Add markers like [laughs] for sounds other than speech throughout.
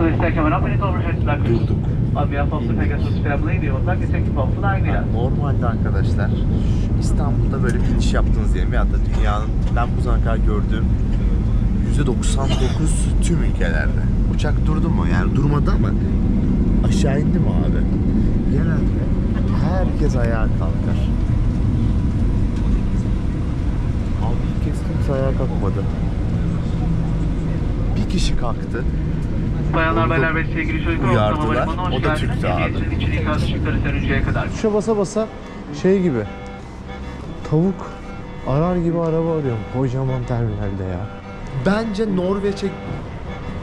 Overhead. Durduk. On behalf of the Pegasus family, we would like to thank you for flying with us. Normalde arkadaşlar İstanbul'da böyle bir iniş yaptınız diyelim ya da dünyanın ben bu zamana kadar gördüğüm %99 tüm ülkelerde. Uçak durdu mu? Yani durmadı ama aşağı indi mi abi? Genelde herkes ayağa kalkar. Abi ilk kez kimse ayağa kalkmadı. Bir kişi kalktı. Bayanlar baylar ve sevgili çocuklar, uyardılar. O da. Türk'tü abi. İçini kadar. Tuşa basa basa şey gibi. Tavuk arar gibi araba arıyorum kocaman terminalde ya. Bence Norveç'e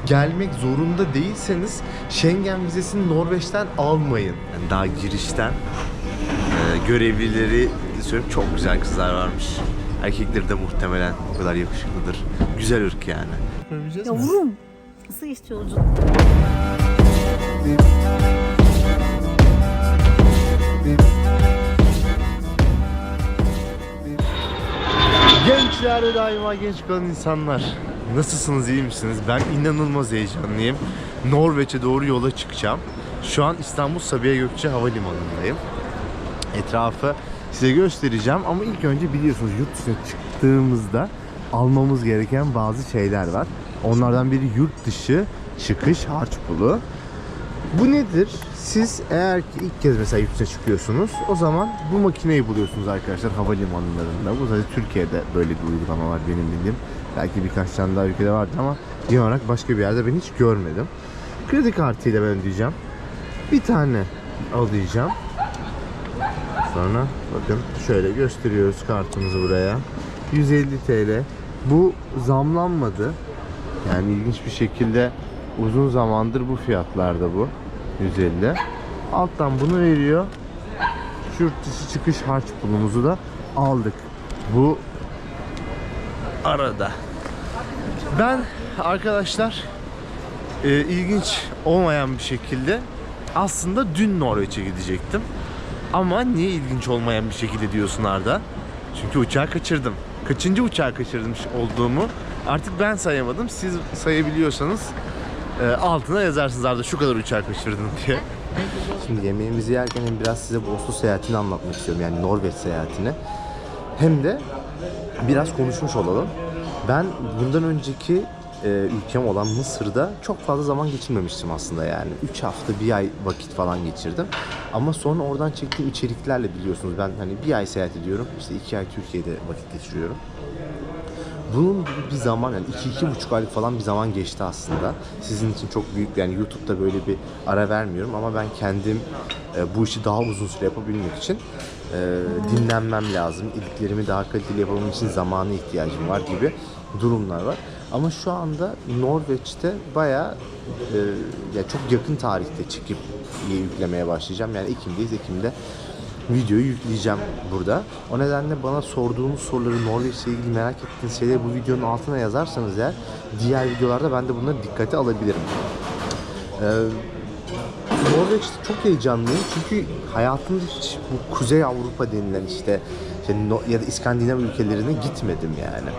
gelmek zorunda değilseniz Schengen vizesini Norveç'ten almayın. Yani daha girişten e, görevlileri söyleyeyim çok güzel kızlar varmış. Erkekleri de muhtemelen o kadar yakışıklıdır. Güzel ırk yani. Yavrum. Nasıl geçti yolculuk? Gençler daima genç kalan insanlar. Nasılsınız, iyi misiniz? Ben inanılmaz heyecanlıyım. Norveç'e doğru yola çıkacağım. Şu an İstanbul Sabiha Gökçe Havalimanı'ndayım. Etrafı size göstereceğim ama ilk önce biliyorsunuz yurt dışına çıktığımızda almamız gereken bazı şeyler var. Onlardan biri yurt dışı çıkış harç pulu. Bu nedir? Siz eğer ki ilk kez mesela yurt dışına çıkıyorsunuz o zaman bu makineyi buluyorsunuz arkadaşlar havalimanlarında. Bu zaten Türkiye'de böyle bir uygulama var benim bildiğim. Belki birkaç tane daha ülkede vardı ama genel olarak başka bir yerde ben hiç görmedim. Kredi kartıyla ben ödeyeceğim. Bir tane alacağım. Sonra bakın şöyle gösteriyoruz kartımızı buraya. 150 TL. Bu zamlanmadı. Yani ilginç bir şekilde uzun zamandır bu fiyatlarda bu. 150. Alttan bunu veriyor. Yurt dışı çıkış harç pulumuzu da aldık. Bu arada. Ben arkadaşlar e, ilginç olmayan bir şekilde aslında dün Norveç'e gidecektim. Ama niye ilginç olmayan bir şekilde diyorsun Arda? Çünkü uçağı kaçırdım. Kaçıncı uçağı kaçırmış olduğumu artık ben sayamadım. Siz sayabiliyorsanız e, altına yazarsınız Arda şu kadar uçağı kaçırdın diye. Şimdi yemeğimizi yerken hem biraz size bu Oslo seyahatini anlatmak istiyorum. Yani Norveç seyahatini. Hem de biraz konuşmuş olalım. Ben bundan önceki e, ülkem olan Mısır'da çok fazla zaman geçirmemiştim aslında yani. 3 hafta, bir ay vakit falan geçirdim. Ama sonra oradan çektiğim içeriklerle biliyorsunuz ben hani bir ay seyahat ediyorum. İşte 2 ay Türkiye'de vakit geçiriyorum. Bunun bir zaman yani iki, iki buçuk aylık falan bir zaman geçti aslında. Sizin için çok büyük yani YouTube'da böyle bir ara vermiyorum ama ben kendim e, bu işi daha uzun süre yapabilmek için e, dinlenmem lazım. İliklerimi daha kaliteli yapabilmem için zamana ihtiyacım var gibi durumlar var. Ama şu anda Norveç'te bayağı e, ya çok yakın tarihte çekip yüklemeye başlayacağım. Yani Ekim'deyiz. Ekim'de videoyu yükleyeceğim burada. O nedenle bana sorduğunuz soruları Norveç'le ilgili merak ettiğiniz şeyleri bu videonun altına yazarsanız eğer diğer videolarda ben de bunları dikkate alabilirim. Ee, Norveç'te çok heyecanlıyım çünkü hayatımda hiç bu Kuzey Avrupa denilen işte, ya da İskandinav ülkelerine gitmedim yani.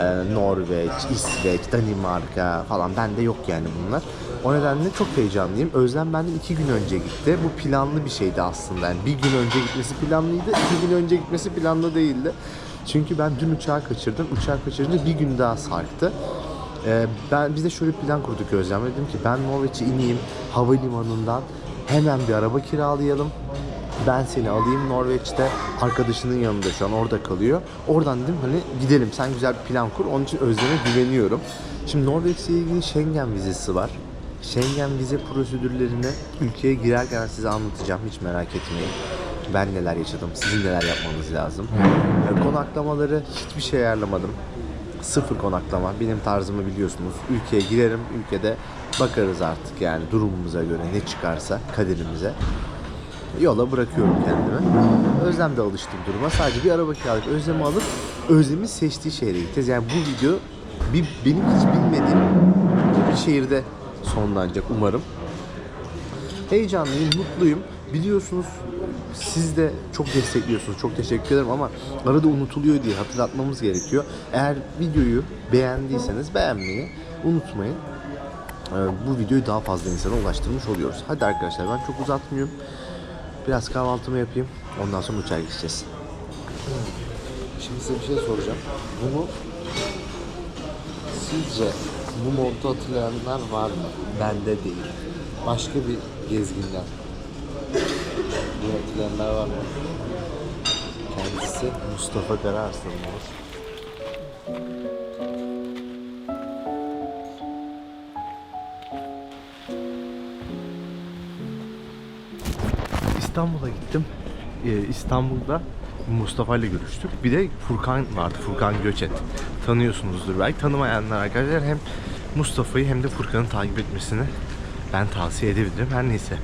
Ee, Norveç, İsveç, Danimarka falan bende yok yani bunlar. O nedenle çok heyecanlıyım. Özlem benden iki gün önce gitti. Bu planlı bir şeydi aslında. Yani bir gün önce gitmesi planlıydı, iki gün önce gitmesi planlı değildi. Çünkü ben dün uçağı kaçırdım. Uçağı kaçırınca bir gün daha sarktı. Ee, ben biz de şöyle bir plan kurduk Özlem'le. Dedim ki ben Norveç'e ineyim havalimanından hemen bir araba kiralayalım. Ben seni alayım Norveç'te. Arkadaşının yanında şu an orada kalıyor. Oradan dedim hani gidelim sen güzel bir plan kur. Onun için Özlem'e güveniyorum. Şimdi Norveç'le ilgili Schengen vizesi var. Schengen vize prosedürlerini ülkeye girerken size anlatacağım. Hiç merak etmeyin. Ben neler yaşadım, sizin neler yapmanız lazım. Konaklamaları hiçbir şey ayarlamadım. Sıfır konaklama. Benim tarzımı biliyorsunuz. Ülkeye girerim, ülkede bakarız artık yani durumumuza göre ne çıkarsa kaderimize. Yola bırakıyorum kendimi. Özlem de alıştı bu duruma. Sadece bir araba kiralayıp Özlem'i alıp Özlem'in seçtiği şehre gideceğiz. Yani bu video bir, benim hiç bilmediğim bir şehirde sonlanacak umarım. Heyecanlıyım, mutluyum. Biliyorsunuz siz de çok destekliyorsunuz. Çok teşekkür ederim ama arada unutuluyor diye hatırlatmamız gerekiyor. Eğer videoyu beğendiyseniz beğenmeyi unutmayın. e, bu videoyu daha fazla insana ulaştırmış oluyoruz. Hadi arkadaşlar ben çok uzatmıyorum. Biraz kahvaltımı yapayım. Ondan sonra uçağa geçeceğiz. Şimdi size bir şey soracağım. Bunu sizce bu montu hatırlayanlar var mı? Bende değil. Başka bir gezginden. Bunu hatırlayanlar var mı? Kendisi Mustafa Kararslan'ın. İstanbul'a gittim. Ee, İstanbul'da Mustafa ile görüştük. Bir de Furkan vardı. Furkan Göçet. Tanıyorsunuzdur belki. Tanımayanlar arkadaşlar hem Mustafa'yı hem de Furkan'ı takip etmesini ben tavsiye edebilirim. Her neyse.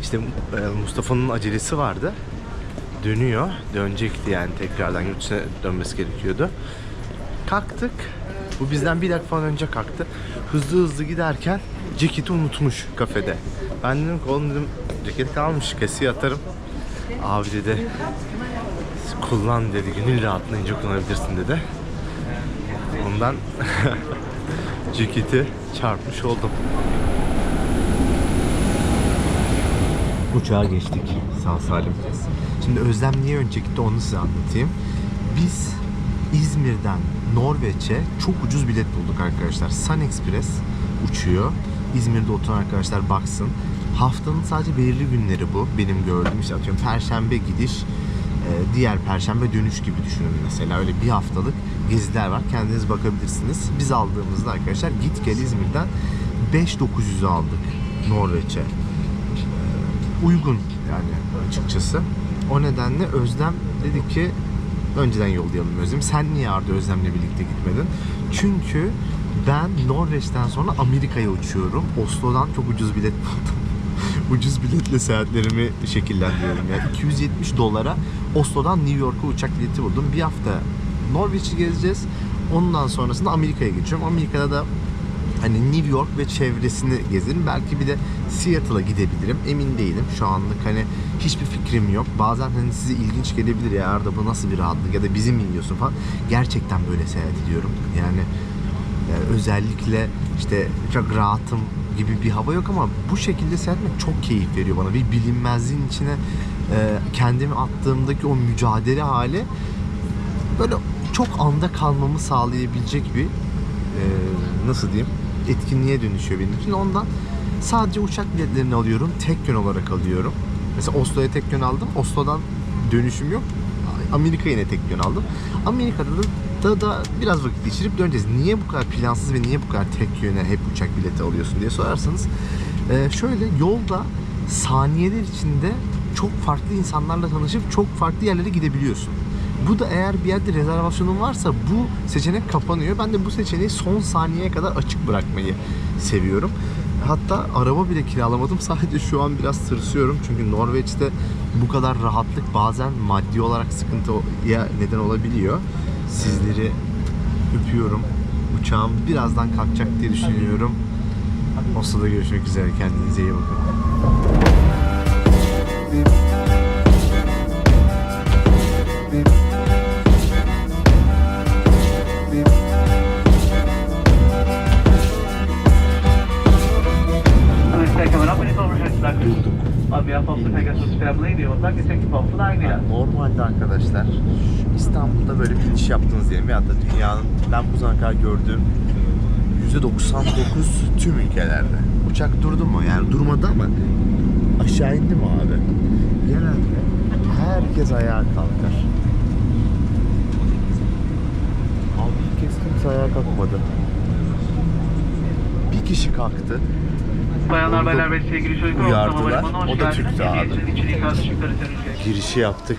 İşte e, Mustafa'nın acelesi vardı. Dönüyor. Dönecekti yani tekrardan yurt dönmesi gerekiyordu. Kalktık. Bu bizden bir dakika falan önce kalktı. Hızlı hızlı giderken ceketi unutmuş kafede. Ben dedim ki oğlum dedim ceket kalmış kesiye atarım. Abi dedi kullan dedi gönül rahatlığınca kullanabilirsin dedi. Ondan [laughs] ceketi çarpmış oldum. Uçağa geçtik sağ salim. Şimdi Özlem niye önce gitti onu size anlatayım. Biz İzmir'den Norveç'e çok ucuz bilet bulduk arkadaşlar. Sun Express uçuyor. İzmir'de oturan arkadaşlar baksın. Haftanın sadece belirli günleri bu. Benim gördüğüm işte atıyorum Perşembe gidiş, e, diğer Perşembe dönüş gibi düşünün mesela. Öyle bir haftalık geziler var. Kendiniz bakabilirsiniz. Biz aldığımızda arkadaşlar git gel İzmir'den 5900'ü aldık Norveç'e uygun yani açıkçası. O nedenle Özlem dedi ki önceden yollayalım Özlem. Sen niye Arda Özlem'le birlikte gitmedin? Çünkü ben Norveç'ten sonra Amerika'ya uçuyorum. Oslo'dan çok ucuz bilet buldum. [laughs] ucuz biletle seyahatlerimi şekillendiriyorum. Yani 270 dolara Oslo'dan New York'a uçak bileti buldum. Bir hafta Norveç'i gezeceğiz. Ondan sonrasında Amerika'ya geçiyorum. Amerika'da da hani New York ve çevresini gezerim. Belki bir de Seattle'a gidebilirim. Emin değilim. Şu anlık hani hiçbir fikrim yok. Bazen hani size ilginç gelebilir ya Arda bu nasıl bir rahatlık ya da bizi mi yiyorsun falan. Gerçekten böyle seyahat ediyorum. Yani, yani özellikle işte çok rahatım gibi bir hava yok ama bu şekilde seyahat etmek çok keyif veriyor bana. Bir bilinmezliğin içine e, kendimi attığımdaki o mücadele hali böyle çok anda kalmamı sağlayabilecek bir e, nasıl diyeyim etkinliğe dönüşüyor benim için. Ondan sadece uçak biletlerini alıyorum. Tek yön olarak alıyorum. Mesela Oslo'ya tek yön aldım. Oslo'dan dönüşüm yok. Amerika'ya yine tek yön aldım. Amerika'da da, da, da biraz vakit geçirip döneceğiz. Niye bu kadar plansız ve niye bu kadar tek yöne hep uçak bileti alıyorsun diye sorarsanız e, şöyle yolda saniyeler içinde çok farklı insanlarla tanışıp çok farklı yerlere gidebiliyorsun. Bu da eğer bir yerde rezervasyonun varsa bu seçenek kapanıyor. Ben de bu seçeneği son saniyeye kadar açık bırakmayı seviyorum. Hatta araba bile kiralamadım. [laughs] Sadece şu an biraz tırsıyorum. Çünkü Norveç'te bu kadar rahatlık bazen maddi olarak sıkıntıya neden olabiliyor. Sizleri öpüyorum. Uçağım birazdan kalkacak diye düşünüyorum. Oslo'da görüşmek üzere. Kendinize iyi bakın. Us. Normalde arkadaşlar İstanbul'da böyle bir iniş yaptınız diyelim ya da dünyanın ben bu zamana kadar gördüğüm %99 tüm ülkelerde. Uçak durdu mu? Yani durmadı ama aşağı indi mi abi? Genelde herkes ayağa kalkar. Abi ilk kez kimse ayağa kalkmadı. Bir kişi kalktı. Bayanlar baylar ve sevgili çocuklar, uyardılar. O da. Türk'tü abi. Girişi yaptık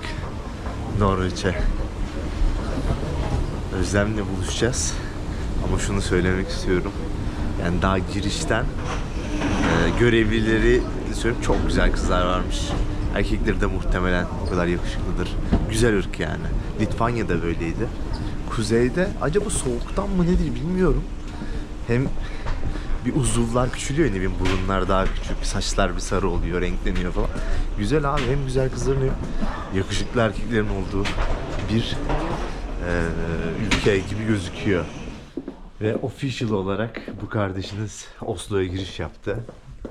Norveç'e. Özlem'le buluşacağız. Ama şunu söylemek istiyorum. Yani daha girişten e, görevlileri söyleyeyim çok güzel kızlar varmış. Erkekleri de muhtemelen o kadar yakışıklıdır. Güzel ırk yani. Litvanya'da böyleydi. Kuzeyde acaba soğuktan mı nedir bilmiyorum. Hem bir uzuvlar küçülüyor ne bileyim burunlar daha küçük, saçlar bir sarı oluyor, renkleniyor falan. Güzel abi hem güzel kızların hem yakışıklı erkeklerin olduğu bir eee, ülke gibi gözüküyor. Ve official olarak bu kardeşiniz Oslo'ya giriş yaptı.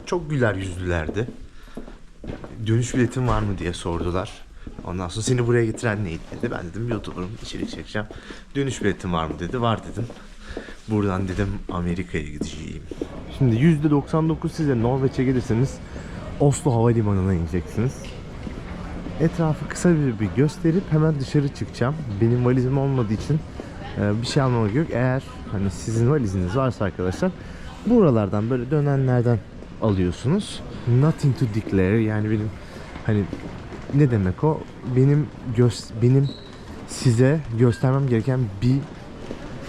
Çok güler yüzlülerdi. Dönüş biletin var mı diye sordular. Ondan sonra seni buraya getiren neydi dedi. Ben dedim YouTuber'ım içerik çekeceğim. Dönüş biletin var mı dedi. Var dedim. Buradan dedim Amerika'ya gideceğim. Şimdi %99 size Norveç'e gelirseniz Oslo Havalimanı'na ineceksiniz. Etrafı kısa bir, bir gösterip hemen dışarı çıkacağım. Benim valizim olmadığı için e, bir şey almama gerek yok. Eğer hani sizin valiziniz varsa arkadaşlar buralardan böyle dönenlerden alıyorsunuz. Nothing to declare yani benim hani ne demek o? Benim göz benim size göstermem gereken bir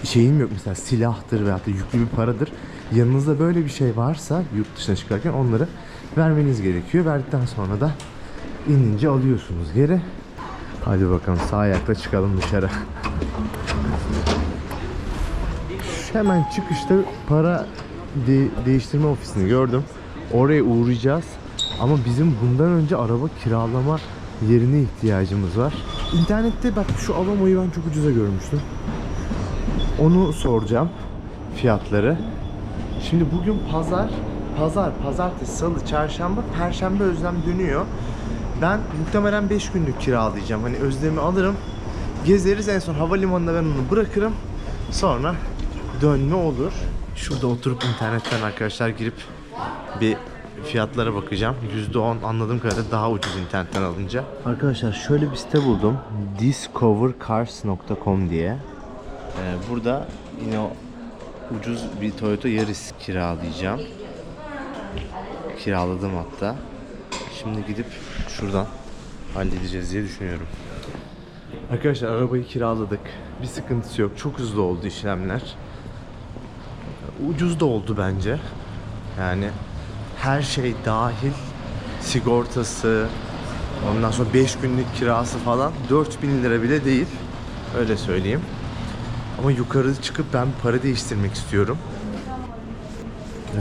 şeyim yok mesela silahtır veyahut da yüklü bir paradır. Yanınızda böyle bir şey varsa yurt dışına çıkarken onları vermeniz gerekiyor. Verdikten sonra da inince alıyorsunuz geri. Hadi bakalım sağ ayakla çıkalım dışarı. Hemen çıkışta para de- değiştirme ofisini gördüm. Oraya uğrayacağız. Ama bizim bundan önce araba kiralama yerine ihtiyacımız var. İnternette bak şu Alamo'yu ben çok ucuza görmüştüm. Onu soracağım fiyatları. Şimdi bugün pazar, pazar, pazartesi, salı, çarşamba, perşembe özlem dönüyor. Ben muhtemelen 5 günlük kiralayacağım. Hani özlemi alırım. Gezeriz en son havalimanına ben onu bırakırım. Sonra dönme olur. Şurada oturup internetten arkadaşlar girip bir fiyatlara bakacağım. %10 anladığım kadarıyla daha ucuz internetten alınca. Arkadaşlar şöyle bir site buldum. discovercars.com diye. Ee, burada yine ucuz bir Toyota Yaris kiralayacağım. Kiraladım hatta. Şimdi gidip şuradan halledeceğiz diye düşünüyorum. Arkadaşlar arabayı kiraladık. Bir sıkıntısı yok. Çok hızlı oldu işlemler. Ucuz da oldu bence. Yani her şey dahil. Sigortası, ondan sonra 5 günlük kirası falan 4000 lira bile değil. Öyle söyleyeyim. Ama yukarı çıkıp ben para değiştirmek istiyorum.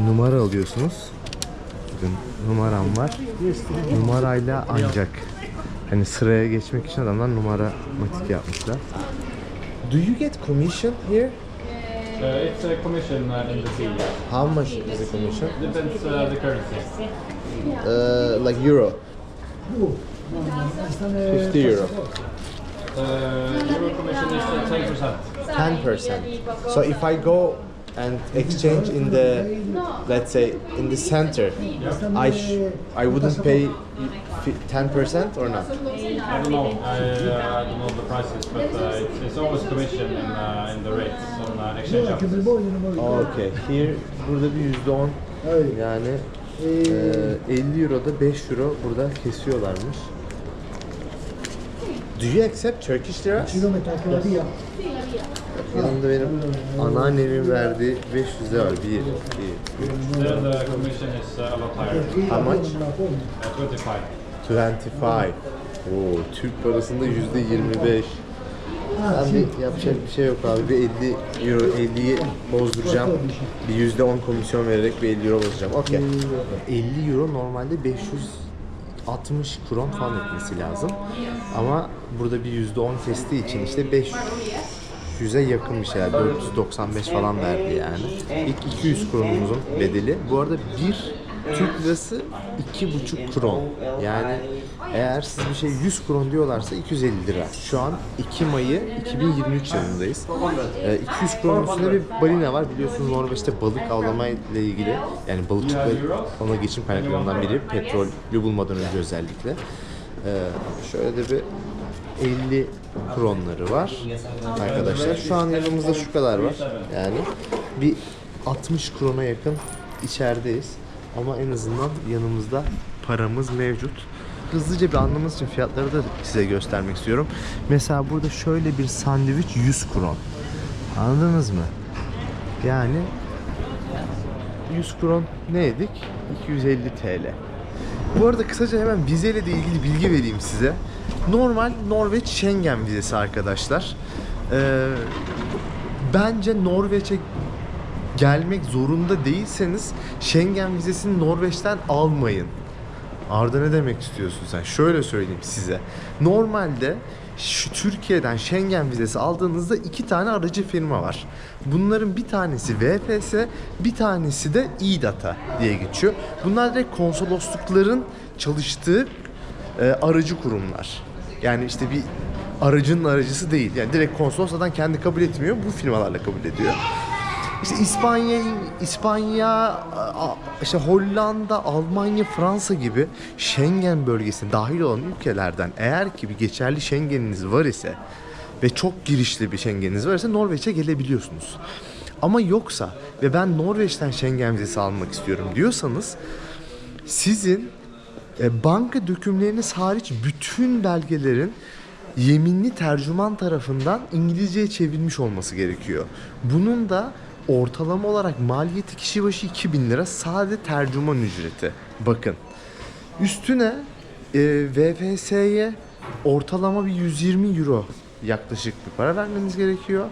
Numara alıyorsunuz. Bakın numaram var. Numarayla ancak hani sıraya geçmek için adamlar numara matik yapmışlar. Do you get commission here? Uh, it's a commission uh, in the city. How much is the commission? Depends uh, the currency. Uh, like euro. 50 euro. Uh, euro commission is uh, 10%. 10%. So if I go and exchange in the, let's say, in the center, I sh- I wouldn't pay fi- 10% or not? I don't know. I, uh, I don't know the prices, but uh, it's, it's always commission in, uh, in the rates on uh, exchange offices. Okay. Here burada bir yüzde on yani e, 50 euroda 5 euro burada kesiyorlarmış. Do you accept Turkish lira? Yanımda benim anneannemin verdiği 500 lira var. 1, 2, 3, How much? 25. Oo, Türk parasında yüzde 25. Ben Abi yapacak bir şey yok abi. Bir 50 euro, 50'yi bozduracağım. Bir yüzde 10 komisyon vererek bir 50 euro bozacağım. Okey. 50 euro normalde 500 60 kron falan etmesi lazım. Ama burada bir %10 kestiği için işte 5 300'e yakınmış yani 495 falan verdi yani. İlk 200 kronumuzun bedeli. Bu arada bir Türk lirası 2,5 kron. Yani eğer siz bir şey 100 kron diyorlarsa 250 lira. Şu an 2 Mayı 2023 yılındayız. E, 200 kron üstünde bir balina var. Biliyorsunuz Norveç'te balık avlama ile ilgili yani balıkçılıkla ona geçim kaynaklarından biri petrolü bulmadan önce özellikle. E, şöyle de bir 50 kronları var arkadaşlar. Şu an yanımızda şu kadar var. Yani bir 60 krona yakın içerideyiz. Ama en azından yanımızda paramız mevcut. Hızlıca bir anlamanız için fiyatları da size göstermek istiyorum. Mesela burada şöyle bir sandviç 100 kron. Anladınız mı? Yani 100 kron ne yedik? 250 TL. Bu arada kısaca hemen vizeyle de ilgili bilgi vereyim size. Normal Norveç Schengen vizesi arkadaşlar. Ee, bence Norveç'e gelmek zorunda değilseniz Schengen vizesini Norveç'ten almayın. Arda ne demek istiyorsun sen? Şöyle söyleyeyim size. Normalde şu Türkiye'den Schengen vizesi aldığınızda iki tane aracı firma var. Bunların bir tanesi VFS, bir tanesi de İDATA diye geçiyor. Bunlar direkt konsoloslukların çalıştığı e, aracı kurumlar. Yani işte bir aracın aracısı değil. Yani direkt konsoloslardan kendi kabul etmiyor. Bu firmalarla kabul ediyor. İşte İspanya, İspanya, işte Hollanda, Almanya, Fransa gibi Schengen bölgesine dahil olan ülkelerden eğer ki bir geçerli Schengen'iniz var ise ve çok girişli bir Schengen'iniz var ise Norveç'e gelebiliyorsunuz. Ama yoksa ve ben Norveç'ten Schengen vizesi almak istiyorum diyorsanız sizin e, banka dökümleriniz hariç bütün belgelerin yeminli tercüman tarafından İngilizceye çevrilmiş olması gerekiyor. Bunun da ortalama olarak maliyeti kişi başı 2000 lira sade tercüman ücreti. Bakın. Üstüne e, VFS'ye ortalama bir 120 euro yaklaşık bir para vermeniz gerekiyor.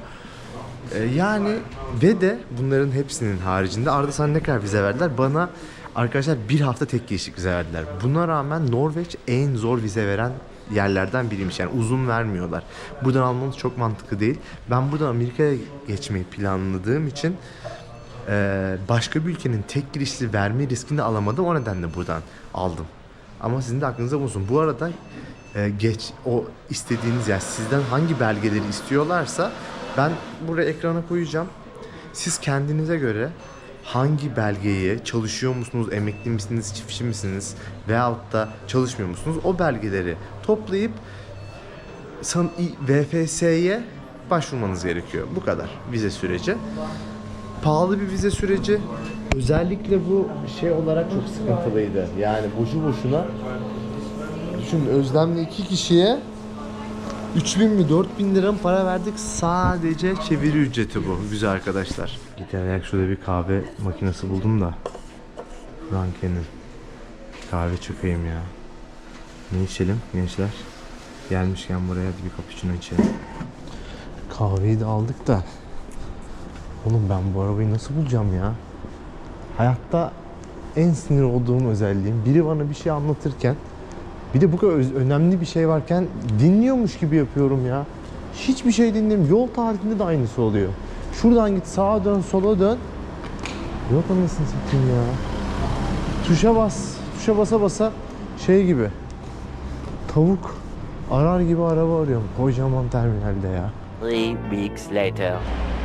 E, yani ve de bunların hepsinin haricinde Arda sana ne kadar vize verdiler? Bana arkadaşlar bir hafta tek geçlik vize verdiler. Buna rağmen Norveç en zor vize veren yerlerden biriymiş. Yani uzun vermiyorlar. Buradan almanız çok mantıklı değil. Ben buradan Amerika'ya geçmeyi planladığım için e, başka bir ülkenin tek girişli verme riskini alamadım. O nedenle buradan aldım. Ama sizin de aklınızda bulunsun. Bu arada e, geç o istediğiniz yani sizden hangi belgeleri istiyorlarsa ben buraya ekrana koyacağım. Siz kendinize göre hangi belgeyi çalışıyor musunuz, emekli misiniz, çiftçi misiniz veyahut da çalışmıyor musunuz o belgeleri toplayıp san, VFS'ye başvurmanız gerekiyor. Bu kadar vize süreci. Pahalı bir vize süreci. Özellikle bu şey olarak çok sıkıntılıydı. Yani boşu boşuna Düşün Özlem'le iki kişiye 3000 mi 4000 lira para verdik sadece çeviri ücreti bu güzel arkadaşlar. Giderek şurada bir kahve makinesi buldum da Ranke'nin kahve çökeyim ya. Ne içelim gençler? Gelmişken buraya bir cappuccino içelim. Kahveyi de aldık da. Oğlum ben bu arabayı nasıl bulacağım ya? Hayatta en sinir olduğum özelliğim biri bana bir şey anlatırken bir de bu kadar önemli bir şey varken dinliyormuş gibi yapıyorum ya. Hiçbir şey dinlemiyorum. Yol tarifinde de aynısı oluyor. Şuradan git sağa dön sola dön. Yok anasını satayım ya. Tuşa bas. Tuşa basa basa şey gibi. Tavuk arar gibi araba arıyorum. Kocaman terminalde ya. Three weeks later.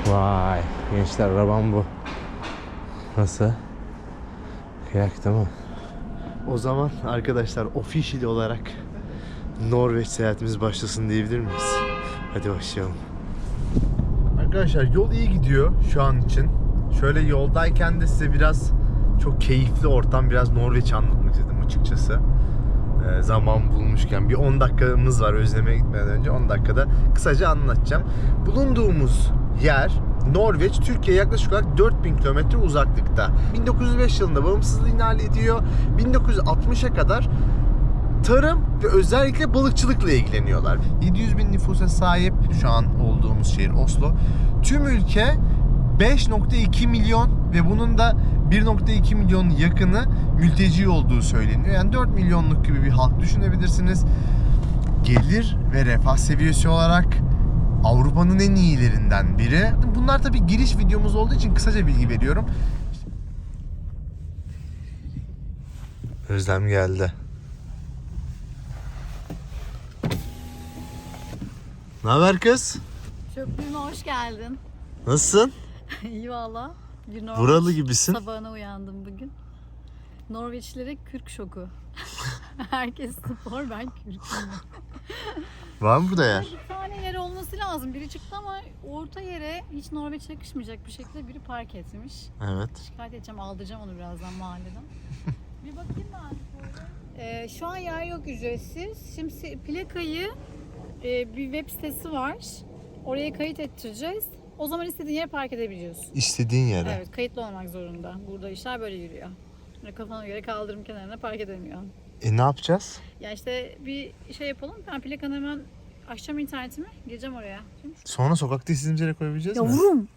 Vay gençler arabam bu. Nasıl? Kıyak değil mi? O zaman arkadaşlar official olarak Norveç seyahatimiz başlasın diyebilir miyiz? Hadi başlayalım. Arkadaşlar yol iyi gidiyor şu an için. Şöyle yoldayken de size biraz çok keyifli ortam, biraz Norveç anlatmak istedim açıkçası. Ee, zaman bulmuşken bir 10 dakikamız var özlemeye gitmeden önce 10 dakikada kısaca anlatacağım. Bulunduğumuz yer Norveç Türkiye'ye yaklaşık olarak 4000 kilometre uzaklıkta. 1905 yılında bağımsızlığını ilan ediyor. 1960'a kadar tarım ve özellikle balıkçılıkla ilgileniyorlar. 700 bin nüfusa sahip şu an olduğumuz şehir Oslo. Tüm ülke 5.2 milyon ve bunun da 1.2 milyon yakını mülteci olduğu söyleniyor. Yani 4 milyonluk gibi bir halk düşünebilirsiniz. Gelir ve refah seviyesi olarak Avrupa'nın en iyilerinden biri. Bunlar tabii giriş videomuz olduğu için kısaca bilgi veriyorum. Özlem geldi. Ne haber kız? Çöplüğüme hoş geldin. Nasılsın? [laughs] İyi valla. Bir Norveç Buralı gibisin. Sabahına uyandım bugün. Norveçlilere kürk şoku. [laughs] Herkes spor ben kürküm. [laughs] Var mı burada yer? Bir tane yer olması lazım. Biri çıktı ama orta yere hiç Norveç yakışmayacak bir şekilde biri park etmiş. Evet. Şikayet edeceğim, aldıracağım onu birazdan mahalleden. bir bakayım ben. Ee, şu an yer yok ücretsiz. Şimdi plakayı e, bir web sitesi var. Oraya kayıt ettireceğiz. O zaman istediğin yere park edebiliyorsun. İstediğin yere. Evet, kayıtlı olmak zorunda. Burada işler böyle yürüyor. Böyle kafana göre kaldırım kenarına park edemiyor. E ne yapacağız? Ya işte bir şey yapalım. Ben plakanı hemen açacağım internetimi. Gireceğim oraya. Sonra sokakta istediğimiz yere koyabileceğiz mi? Yavrum!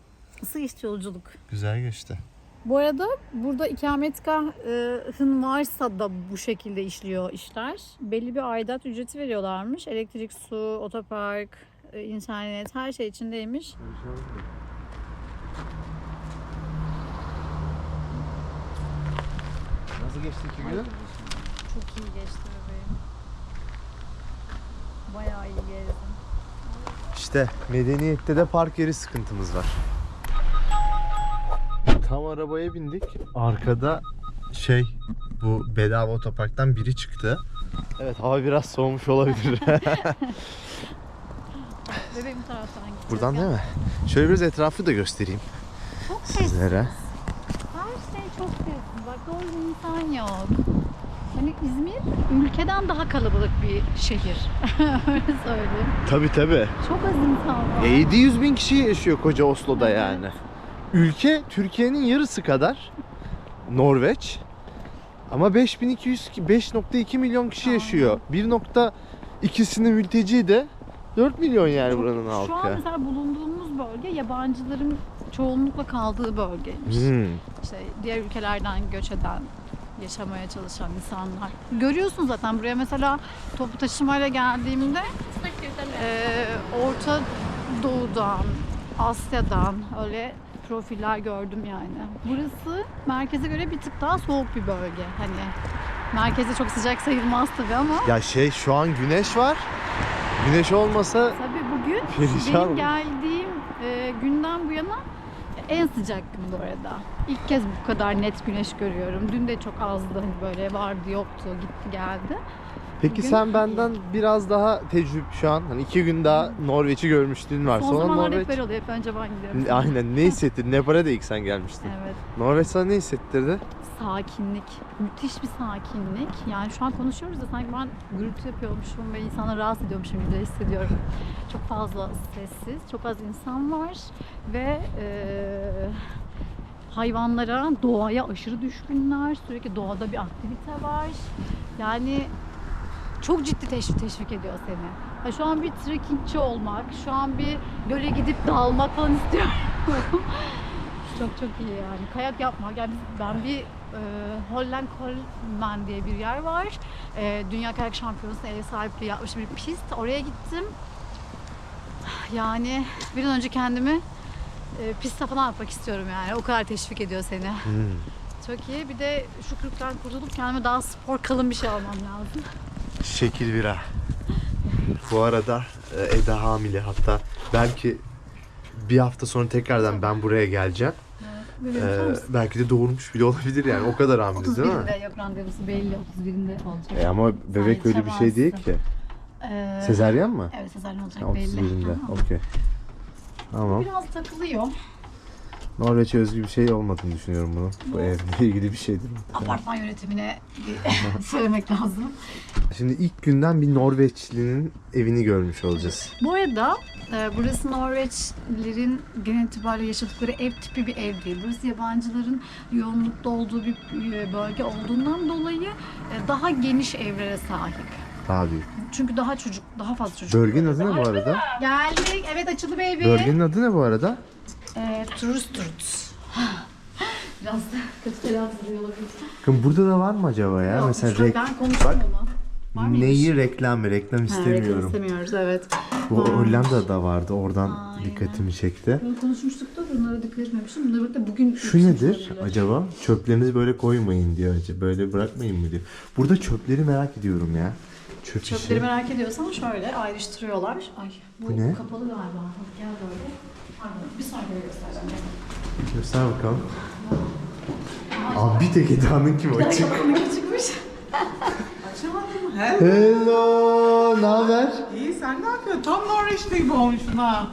Nasıl geçti yolculuk? Güzel geçti. Bu arada burada ikametgahın varsa da bu şekilde işliyor işler. Belli bir aidat ücreti veriyorlarmış. Elektrik, su, otopark, e, internet her şey içindeymiş. Nasıl geçti iki gün? Çok iyi geçti bebeğim. Bayağı iyi gezdim. İşte medeniyette de park yeri sıkıntımız var. Tam arabaya bindik. Arkada şey bu bedava otoparktan biri çıktı. Evet hava biraz soğumuş olabilir. [laughs] Bebeğim bu taraftan gideceğiz. Buradan değil mi? Şöyle biraz etrafı da göstereyim Çok sessiz. sizlere. Her şey çok sessiz. Bak doğru insan yok. Hani İzmir ülkeden daha kalabalık bir şehir. [laughs] Öyle söyleyeyim. Tabi tabi. Çok az insan var. 700 bin kişi yaşıyor koca Oslo'da yani. Ülke Türkiye'nin yarısı kadar. Norveç. Ama 5200 ki- 5.2 milyon kişi yaşıyor. 1.2'sinin mülteci de 4 milyon yani buranın Şu an halkı. mesela bulunduğumuz bölge yabancıların çoğunlukla kaldığı bölgeymiş. Hmm. İşte diğer ülkelerden göç eden, yaşamaya çalışan insanlar. Görüyorsun zaten buraya mesela toplu taşımayla geldiğimde eee, Orta Doğu'dan, Asya'dan öyle profiller gördüm yani. Burası merkeze göre bir tık daha soğuk bir bölge. Hani merkeze çok sıcak sayılmaz tabii ama Ya şey şu an güneş var. Güneş olmasa tabii bugün Perişan benim geldiğim eee, günden bu yana en sıcak gün bu arada. İlk kez bu kadar net güneş görüyorum. Dün de çok azdı hani böyle vardı yoktu gitti geldi. Peki Bugün sen benden biraz daha tecrübe şu an hani iki gün daha Norveç'i görmüşlüğün var. Son Sonra zamanlarda Norveç hep böyle oluyor. Hep önce ben gidiyorum. Aynen ne hissettin? Nepal'e de ilk sen gelmiştin. Evet. Norveç sana ne hissettirdi? Sakinlik. Müthiş bir sakinlik. Yani şu an konuşuyoruz da sanki ben gürültü yapıyormuşum ve insanları rahatsız ediyormuşum gibi de hissediyorum. Çok fazla sessiz, çok az insan var ve eee, hayvanlara, doğaya aşırı düşkünler. Sürekli doğada bir aktivite var. Yani çok ciddi teşvik, teşvik ediyor seni. Ha, şu an bir trekkingçi olmak, şu an bir göle gidip dalmak falan istiyorum. [laughs] çok çok iyi yani. Kayak yapmak. Yani biz- ben bir e, Holland Kolman diye bir yer var. E, Dünya Kayak Şampiyonası'na ev sahipliği yapmış bir pist. Oraya gittim. Yani bir an önce kendimi e, pistte falan yapmak istiyorum yani. O kadar teşvik ediyor seni. Çok iyi. Bir de şu kürkten kurtulup kendime daha spor kalın bir şey almam lazım. Şekil bira. Bu arada e, Eda hamile hatta belki bir hafta sonra tekrardan ben buraya geleceğim. Ee, belki de doğurmuş bile olabilir yani o kadar hamile değil mi? 31'inde yok randevusu belli 31'inde olacak. E ama bebek Sen öyle bir şey değil ki. Ee, Sezeryen mi? Evet sezaryen olacak Ha, belli. 31'inde. Aha. Okey. Tamam. Biraz takılıyor. Norveç'e özgü bir şey olmadığını düşünüyorum bunun. Bu evle ilgili bir şeydir. Apartman yönetimine bir [laughs] söylemek lazım. Şimdi ilk günden bir Norveçlinin evini görmüş olacağız. Bu arada e, burası Norveçlilerin genel itibariyle yaşadıkları ev tipi bir ev değil. Burası yabancıların yoğunlukta olduğu bir e, bölge olduğundan dolayı e, daha geniş evlere sahip. Daha büyük. Çünkü daha çocuk, daha fazla çocuk. Bölgenin adı ne bu arada? Geldik. Evet açıldı baby. Bölgenin adı ne bu arada? E, Trusturt. [gasps] Biraz kötü telaffuz ediyor olabilir. Bakın burada da var mı acaba ya? Yok, Mesela rek- ben konuştum Bak, onu. Var mıymış? neyi reklam reklam Ha, reklam istemiyorum. istemiyoruz evet. Bu Hollanda'da vardı. Oradan Aynen. dikkatimi çekti. Bunu konuşmuştuk da bunlara dikkat etmemiştim. Bunları da bugün Şu nedir acaba? Çöplerinizi böyle koymayın diyor. acaba. Böyle bırakmayın mı diyor. Burada çöpleri merak ediyorum ya. Çöp işi. Çöpleri merak ediyorsan şöyle ayrıştırıyorlar. Ay bu, Bu ne? kapalı galiba. Hadi Gel böyle. Pardon, bir saniye göstereceğim. Göster bakalım. Abi bir tek Eda'nın kim açık. Kapının çıkmış. Açamadım. He? Hello, ne haber? İyi sen ne yapıyorsun? Tam Norveçli gibi olmuşsun ha.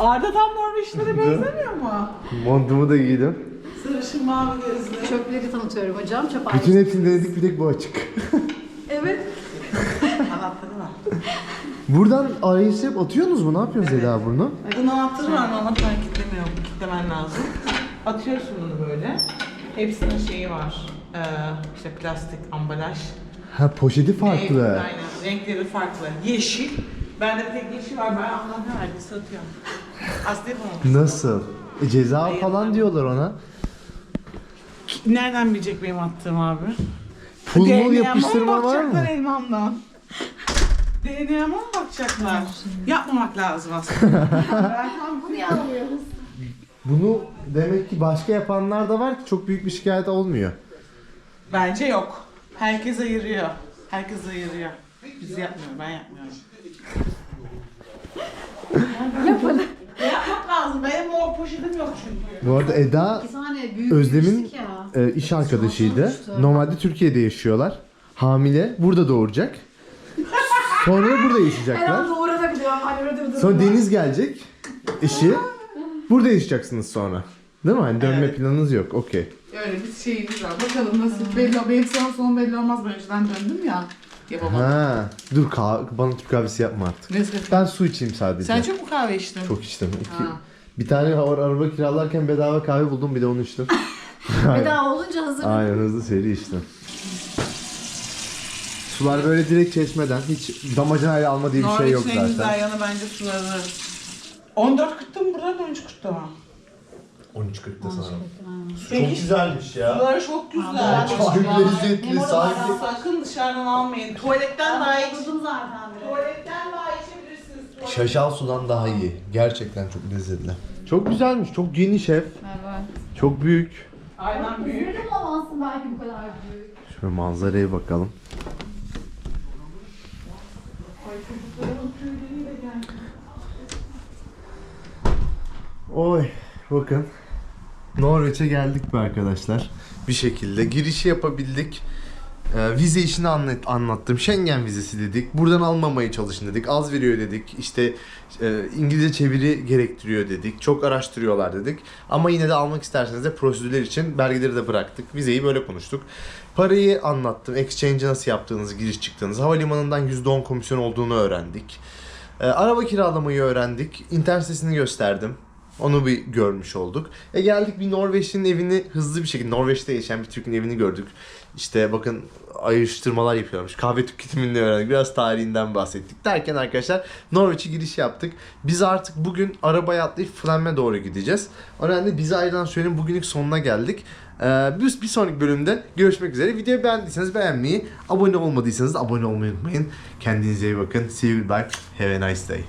Arda tam Norveçlilere benzemiyor mu? Montumu da giydim. Sarışın mavi gözlü. Çöpleri tanıtıyorum hocam. Çöp Bütün ayrıştırma. hepsini denedik bir tek bu açık. [laughs] Evet. Anahtarı var. Buradan arayışıp atıyorsunuz mu? Ne yapıyorsunuz Eda bunu? Bunun anahtarı var ama ben kitlemiyorum. Kitlemen lazım. Atıyorsun bunu böyle. Hepsinin şeyi var. Ee, işte plastik ambalaj. Ha poşeti Renk- farklı. aynen. Renkleri farklı. Yeşil. Bende bir tek yeşil var. Ben anlamı verdi satıyorum. Aslında yapamamışsın. Nasıl? E, ceza falan diyorlar ona. Nereden bilecek benim attığım abi? Pul mul yapıştırma var mı? bakacaklar elmamdan? DNA'ma mı bakacaklar? Yapmamak lazım aslında. [laughs] Bunu yapmıyoruz. Bunu demek ki başka yapanlar da var ki çok büyük bir şikayet olmuyor. Bence yok. Herkes ayırıyor. Herkes ayırıyor. Biz yapmıyoruz, ben yapmıyorum. [laughs] Yapalım. Yapmak lazım. Benim o poşetim yok çünkü. Bu arada Eda Özlem'in e, iş arkadaşıydı. Normalde Türkiye'de yaşıyorlar. Hamile. Burada doğuracak. Sonra da burada yaşayacaklar. doğru da biliyorum. Hani orada Sonra Deniz gelecek. Eşi. Burada yaşayacaksınız sonra. Değil mi? Hani dönme Evet. planınız yok. Okey. Öyle bir şeyimiz var. Bakalım nasıl belli Benim sağ son belli olmaz. Ben önceden döndüm ya. Yapamadım. Ha. Dur kah- bana Türk kahvesi yapma artık. Neyse. Ben su içeyim sadece. Sen çok mu kahve içtin? Çok içtim. İki- Ha. Bir tane var araba kiralarken bedava kahve buldum bir de onu içtim. [laughs] Bedava olunca hazır. Aynen hızlı seri içtim. Sular böyle direkt çeşmeden hiç damacanayla alma diye bir şey yok Norveç'in en zaten. güzel yanı bence suları. 14 kırkta mı burada 13 kırkta mı? 13.40'da sanırım. Peki. güzelmiş ya. Suları çok güzel. Çok lezzetli sanki. Sakın dışarıdan almayın. Tuvaletten daha iyi. Buldum zaten direkt. Tuvaletten daha içebilirsiniz. Şaşal sudan daha iyi. Gerçekten çok lezzetli. Çok güzelmiş. Çok geniş ev. Evet. Çok büyük. Aynen büyük. Üzüldüm olamazsın belki bu kadar büyük. Şöyle manzaraya bakalım. Oy bakın. Norveç'e geldik be arkadaşlar. Bir şekilde girişi yapabildik. Ee, vize işini anlat, anlattım. Schengen vizesi dedik. Buradan almamaya çalışın dedik. Az veriyor dedik. İşte e, İngilizce çeviri gerektiriyor dedik. Çok araştırıyorlar dedik. Ama yine de almak isterseniz de prosedürler için belgeleri de bıraktık. Vizeyi böyle konuştuk. Parayı anlattım. Exchange'e nasıl yaptığınızı, giriş çıktığınızı. Havalimanından %10 komisyon olduğunu öğrendik. Ee, araba kiralamayı öğrendik. İnternet sitesini gösterdim. Onu bir görmüş olduk. E geldik bir Norveçli'nin evini hızlı bir şekilde Norveç'te yaşayan bir Türk'ün evini gördük. İşte bakın ayrıştırmalar yapıyormuş. Kahve tüketimini öğrendik. Biraz tarihinden bahsettik. Derken arkadaşlar Norveç'e giriş yaptık. Biz artık bugün arabaya atlayıp Flam'e doğru gideceğiz. O nedenle bize ayrılan sürenin bugünlük sonuna geldik. Ee, bir, bir sonraki bölümde görüşmek üzere. Videoyu beğendiyseniz beğenmeyi, abone olmadıysanız abone olmayı unutmayın. Kendinize iyi bakın. See you goodbye. Have a nice day.